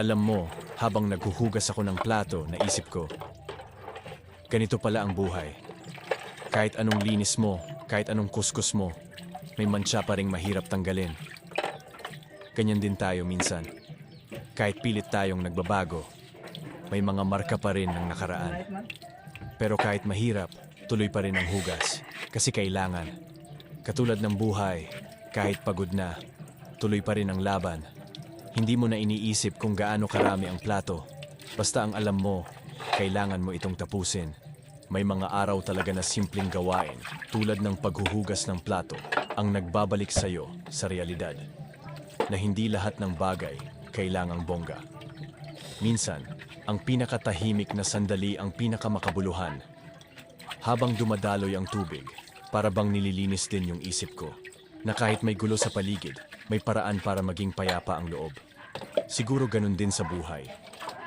Alam mo, habang naghuhugas ako ng plato, naisip ko, ganito pala ang buhay. Kahit anong linis mo, kahit anong kuskus mo, may mantsa pa ring mahirap tanggalin. Ganyan din tayo minsan. Kahit pilit tayong nagbabago, may mga marka pa rin ng nakaraan. Pero kahit mahirap, tuloy pa rin ang hugas. Kasi kailangan. Katulad ng buhay, kahit pagod na, tuloy pa rin ang laban. Hindi mo na iniisip kung gaano karami ang plato. Basta ang alam mo, kailangan mo itong tapusin. May mga araw talaga na simpleng gawain, tulad ng paghuhugas ng plato, ang nagbabalik sa'yo sa realidad. Na hindi lahat ng bagay kailangang bongga. Minsan, ang pinakatahimik na sandali ang pinakamakabuluhan. Habang dumadaloy ang tubig, para bang nililinis din yung isip ko, na kahit may gulo sa paligid, may paraan para maging payapa ang loob. Siguro ganun din sa buhay.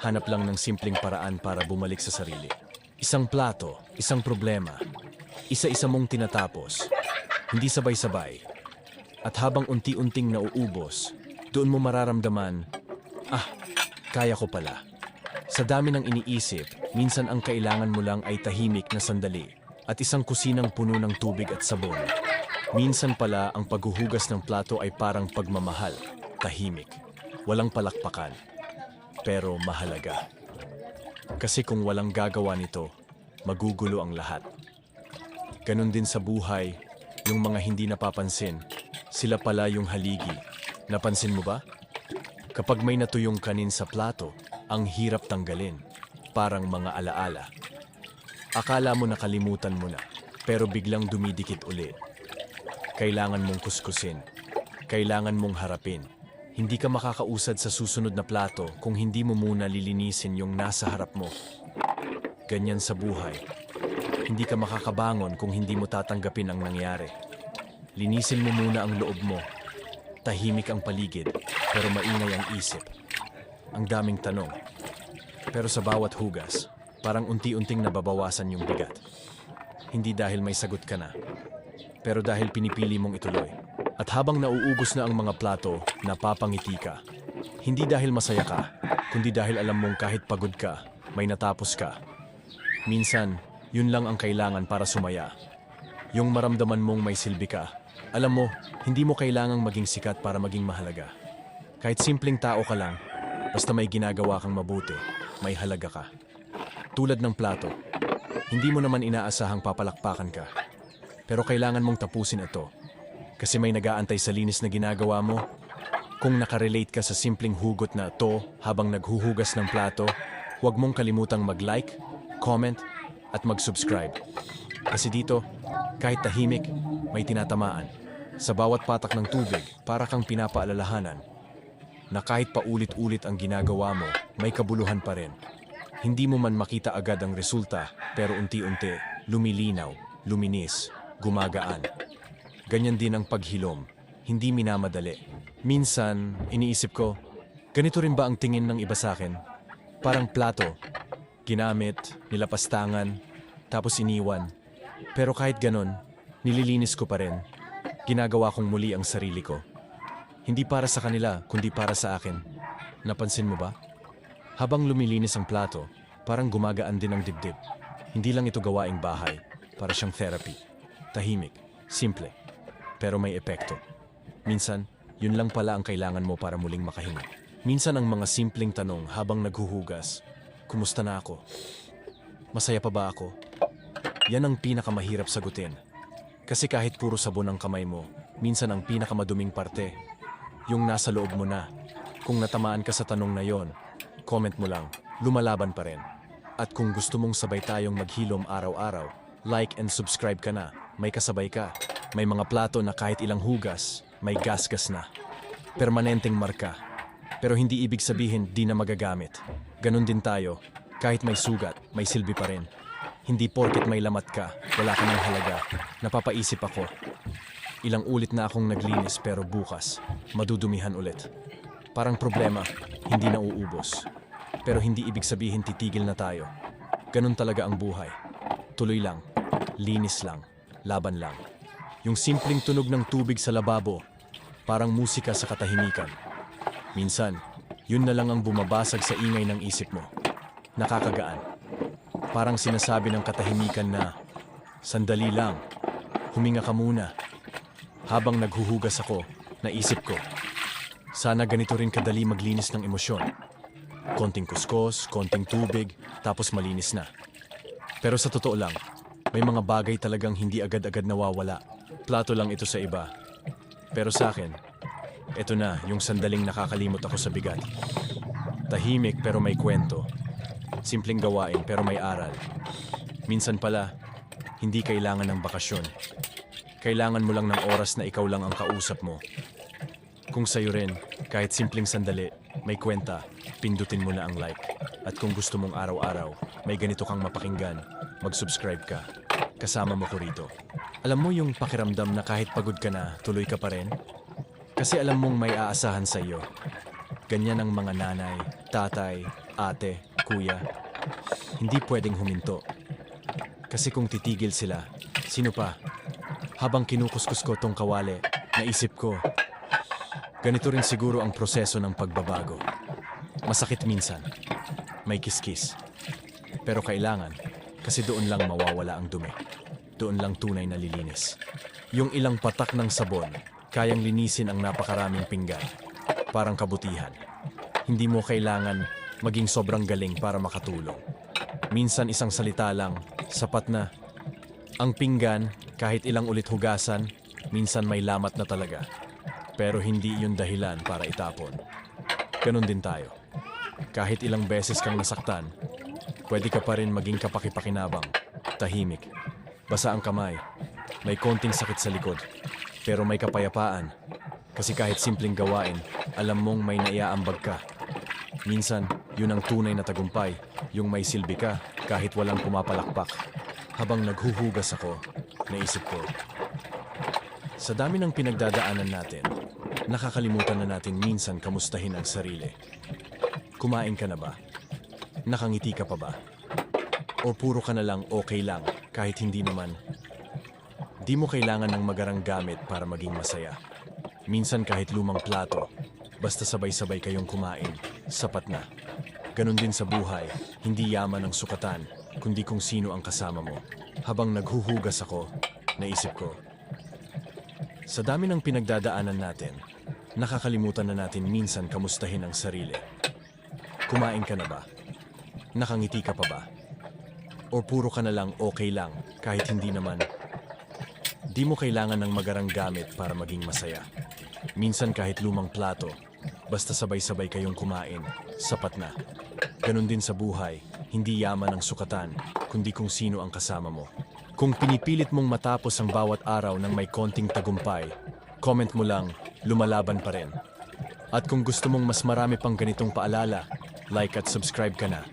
Hanap lang ng simpleng paraan para bumalik sa sarili. Isang plato, isang problema, isa-isa mong tinatapos, hindi sabay-sabay. At habang unti-unting nauubos, doon mo mararamdaman, ah, kaya ko pala. Sa dami ng iniisip, minsan ang kailangan mo lang ay tahimik na sandali at isang kusinang puno ng tubig at sabon. Minsan pala ang paghuhugas ng plato ay parang pagmamahal, tahimik, walang palakpakan, pero mahalaga. Kasi kung walang gagawa nito, magugulo ang lahat. Ganon din sa buhay, yung mga hindi napapansin, sila pala yung haligi. Napansin mo ba? Kapag may natuyong kanin sa plato, ang hirap tanggalin, parang mga alaala. Akala mo nakalimutan mo na, pero biglang dumidikit ulit. Kailangan mong kuskusin. Kailangan mong harapin. Hindi ka makakausad sa susunod na plato kung hindi mo muna lilinisin yung nasa harap mo. Ganyan sa buhay. Hindi ka makakabangon kung hindi mo tatanggapin ang nangyari. Linisin mo muna ang loob mo. Tahimik ang paligid, pero maingay ang isip. Ang daming tanong. Pero sa bawat hugas, parang unti-unting nababawasan yung bigat. Hindi dahil may sagot ka na, pero dahil pinipili mong ituloy. At habang nauubos na ang mga plato, napapangiti ka. Hindi dahil masaya ka, kundi dahil alam mong kahit pagod ka, may natapos ka. Minsan, yun lang ang kailangan para sumaya. Yung maramdaman mong may silbi ka. Alam mo, hindi mo kailangang maging sikat para maging mahalaga. Kahit simpleng tao ka lang, basta may ginagawa kang mabuti, may halaga ka. Tulad ng plato, hindi mo naman inaasahang papalakpakan ka. Pero kailangan mong tapusin ito kasi may nagaantay sa linis na ginagawa mo. Kung nakarelate ka sa simpleng hugot na to habang naghuhugas ng plato, huwag mong kalimutang mag-like, comment, at mag-subscribe. Kasi dito, kahit tahimik, may tinatamaan. Sa bawat patak ng tubig, para kang pinapaalalahanan na kahit paulit-ulit ang ginagawa mo, may kabuluhan pa rin. Hindi mo man makita agad ang resulta, pero unti-unti, lumilinaw, luminis, gumagaan. Ganyan din ang paghilom, hindi minamadali. Minsan, iniisip ko, ganito rin ba ang tingin ng iba sa akin? Parang plato, ginamit, nilapastangan, tapos iniwan. Pero kahit ganon, nililinis ko pa rin. Ginagawa kong muli ang sarili ko. Hindi para sa kanila, kundi para sa akin. Napansin mo ba? Habang lumilinis ang plato, parang gumagaan din ang dibdib. Hindi lang ito gawaing bahay, para siyang therapy. Tahimik, simple, pero may epekto. Minsan, yun lang pala ang kailangan mo para muling makahinga. Minsan ang mga simpleng tanong habang naghuhugas, Kumusta na ako? Masaya pa ba ako? Yan ang pinakamahirap sagutin. Kasi kahit puro sabon ang kamay mo, minsan ang pinakamaduming parte, yung nasa loob mo na. Kung natamaan ka sa tanong na yon, comment mo lang, lumalaban pa rin. At kung gusto mong sabay tayong maghilom araw-araw, like and subscribe ka na, may kasabay ka. May mga plato na kahit ilang hugas, may gasgas na. Permanenteng marka. Pero hindi ibig sabihin di na magagamit. Ganon din tayo. Kahit may sugat, may silbi pa rin. Hindi porket may lamat ka, wala ka ng halaga. Napapaisip ako. Ilang ulit na akong naglinis pero bukas, madudumihan ulit. Parang problema, hindi na uubos. Pero hindi ibig sabihin titigil na tayo. Ganon talaga ang buhay. Tuloy lang, linis lang, laban lang. Yung simpleng tunog ng tubig sa lababo, parang musika sa katahimikan. Minsan, Yun na lang ang bumabasag sa ingay ng isip mo. Nakakagaan. Parang sinasabi ng katahimikan na, Sandali lang, huminga ka muna. Habang naghuhugas ako, naisip ko, sana ganito rin kadali maglinis ng emosyon. Konting kuskos, konting tubig, tapos malinis na. Pero sa totoo lang, may mga bagay talagang hindi agad-agad nawawala. Plato lang ito sa iba. Pero sa akin, ito na yung sandaling nakakalimot ako sa bigat. Tahimik pero may kwento. Simpleng gawain pero may aral. Minsan pala, hindi kailangan ng bakasyon. Kailangan mo lang ng oras na ikaw lang ang kausap mo. Kung sa'yo rin, kahit simpleng sandali, may kwenta, pindutin mo na ang like. At kung gusto mong araw-araw, may ganito kang mapakinggan, mag-subscribe ka. Kasama mo ko rito. Alam mo yung pakiramdam na kahit pagod ka na, tuloy ka pa rin? Kasi alam mong may aasahan sa iyo. Ganyan ang mga nanay, tatay, ate, kuya. Hindi pwedeng huminto. Kasi kung titigil sila, sino pa? Habang kinukuskus ko tong kawali, naisip ko, ganito rin siguro ang proseso ng pagbabago. Masakit minsan, may kiskis. Pero kailangan, kasi doon lang mawawala ang dumi. Doon lang tunay na lilinis. Yung ilang patak ng sabon, kayang linisin ang napakaraming pinggan. Parang kabutihan. Hindi mo kailangan maging sobrang galing para makatulong. Minsan isang salita lang, sapat na. Ang pinggan, kahit ilang ulit hugasan, minsan may lamat na talaga. Pero hindi yun dahilan para itapon. Ganon din tayo. Kahit ilang beses kang nasaktan, pwede ka pa rin maging kapakipakinabang, tahimik. Basa ang kamay, may konting sakit sa likod, pero may kapayapaan. Kasi kahit simpleng gawain, alam mong may naiaambag ka. Minsan, yun ang tunay na tagumpay, yung may silbi ka kahit walang pumapalakpak. Habang naghuhugas ako, naisip ko, sa dami ng pinagdadaanan natin, nakakalimutan na natin minsan kamustahin ang sarili. Kumain ka na ba? Nakangiti ka pa ba? O puro ka na lang okay lang kahit hindi naman? Di mo kailangan ng magarang gamit para maging masaya. Minsan kahit lumang plato, basta sabay-sabay kayong kumain, sapat na. Ganon din sa buhay, hindi yaman ang sukatan, kundi kung sino ang kasama mo. Habang naghuhugas ako, naisip ko, sa dami ng pinagdadaanan natin, nakakalimutan na natin minsan kamustahin ang sarili. Kumain ka na ba? Nakangiti ka pa ba? O puro ka na lang okay lang kahit hindi naman? Di mo kailangan ng magarang gamit para maging masaya. Minsan kahit lumang plato, basta sabay-sabay kayong kumain, sapat na. Ganon din sa buhay, hindi yaman ang sukatan, kundi kung sino ang kasama mo. Kung pinipilit mong matapos ang bawat araw ng may konting tagumpay, comment mo lang, lumalaban pa rin. At kung gusto mong mas marami pang ganitong paalala, like at subscribe ka na.